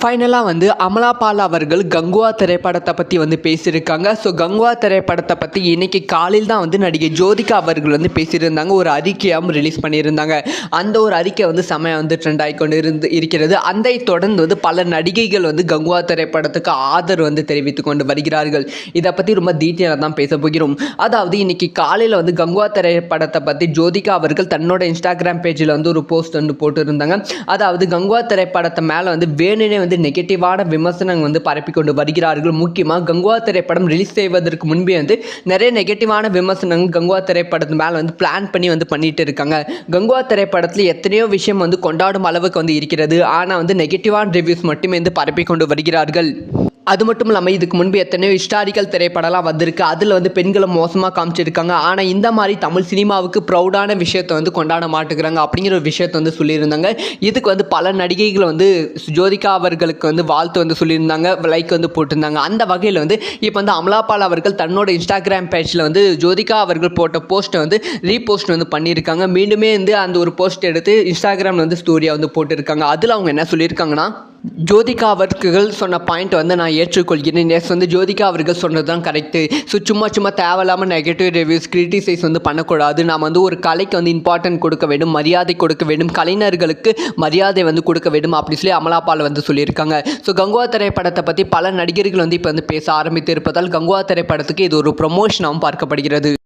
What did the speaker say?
ஃபைனலாக வந்து அமலாபால் அவர்கள் கங்குவா திரைப்படத்தை பற்றி வந்து பேசியிருக்காங்க. ஸோ கங்குவா திரைப்படத்தை பற்றி இன்னைக்கு காலையில் தான் வந்து நடிகை ஜோதிகா அவர்கள் வந்து பேசியிருந்தாங்க. ஒரு அறிக்கையாகவும் ரிலீஸ் பண்ணியிருந்தாங்க. அந்த ஒரு அறிக்கை வந்து செமையா வந்து ட்ரெண்ட் ஆகிக்கொண்டு இருந்து இருக்கிறது. அதை தொடர்ந்து வந்து பல நடிகைகள் வந்து கங்குவா திரைப்படத்துக்கு ஆதரவு வந்து தெரிவித்து கொண்டு வருகிறார்கள். இதை பற்றி ரொம்ப டீட்டெயிலாக தான் பேச போகிறோம். அதாவது இன்றைக்கி காலையில் வந்து கங்குவா திரைப்படத்தை பற்றி ஜோதிகா அவர்கள் தன்னோட இன்ஸ்டாகிராம் பேஜில் வந்து ஒரு போஸ்ட் வந்து போட்டிருந்தாங்க. அதாவது கங்குவா திரைப்படத்தை மேலே வந்து வேணுனே வந்து நெகட்டிவான விமர்சனங்கள் வந்து பரப்பி கொண்டு வருகிறார்கள். முக்கியமாக கங்குவா திரைப்படம் ரிலீஸ் செய்வதற்கு முன்பே வந்து நிறைய நெகட்டிவான விமர்சனங்கள் கங்குவா திரைப்படத்து மேலே வந்து பிளான் பண்ணி வந்து பண்ணிட்டு இருக்காங்க. கங்குவா திரைப்படத்தில் எத்தனையோ விஷயம் வந்து கொண்டாடும் அளவுக்கு வந்து இருக்கிறது. ஆனால் வந்து நெகட்டிவான ரிவ்யூஸ் மட்டுமே வந்து பரப்பி கொண்டு வருகிறார்கள். அது மட்டும் இல்லாமல் இதுக்கு முன்பு எத்தனையோ ஹிஸ்டாரிக்கல் திரைப்படம்லாம் வந்திருக்கு. அதில் வந்து பெண்களை மோசமாக காமிச்சிருக்காங்க. ஆனால் இந்த மாதிரி தமிழ் சினிமாவுக்கு ப்ரௌடான விஷயத்தை வந்து கொண்டாட மாட்டுக்கிறாங்க அப்படிங்கிற ஒரு விஷயத்தை வந்து சொல்லியிருந்தாங்க. இதுக்கு வந்து பல நடிகைகள் வந்து ஜோதிகா அவர்களுக்கு வந்து வாழ்த்து வந்து சொல்லியிருந்தாங்க. லைக் வந்து போட்டிருந்தாங்க. அந்த வகையில் வந்து இப்போ வந்து அமலாபால் அவர்கள் தன்னோட இன்ஸ்டாகிராம் பேஜில் வந்து ஜோதிகா அவர்கள் போட்ட போஸ்ட்டை வந்து ரீபோஸ்ட் வந்து பண்ணியிருக்காங்க. மீண்டுமே வந்து அந்த ஒரு போஸ்ட் எடுத்து இன்ஸ்டாகிராமில் வந்து ஸ்டோரியாக வந்து போட்டிருக்காங்க. அதில் அவங்க என்ன சொல்லியிருக்காங்கன்னா ஜோதிகா அவர்கள் சொன்ன பாயிண்ட் வந்து நான் ஏற்றுக்கொள்கிறேன். எஸ் வந்து ஜோதிகா அவர்கள் சொன்னது தான் கரெக்டு ஸோ சும்மா சும்மா தேவையில்லாமல் நெகட்டிவ் ரிவ்யூஸ் கிரிட்டிசைஸ் வந்து பண்ணக்கூடாது. நாம் வந்து ஒரு கலைக்கு வந்து இம்பார்ட்டன்ட் கொடுக்க வேண்டும் மரியாதை கொடுக்க வேண்டும் கலைஞர்களுக்கு மரியாதை வந்து கொடுக்க வேண்டும் அப்படி சொல்லி அமலாபால் வந்து சொல்லியிருக்காங்க. ஸோ கங்குவா திரைப்படத்தை பற்றி பல நடிகர்கள் வந்து இப்போ வந்து பேச ஆரம்பித்து இருப்பதால் கங்குவா திரைப்படத்துக்கு இது ஒரு ப்ரொமோஷனாகவும் பார்க்கப்படுகிறது.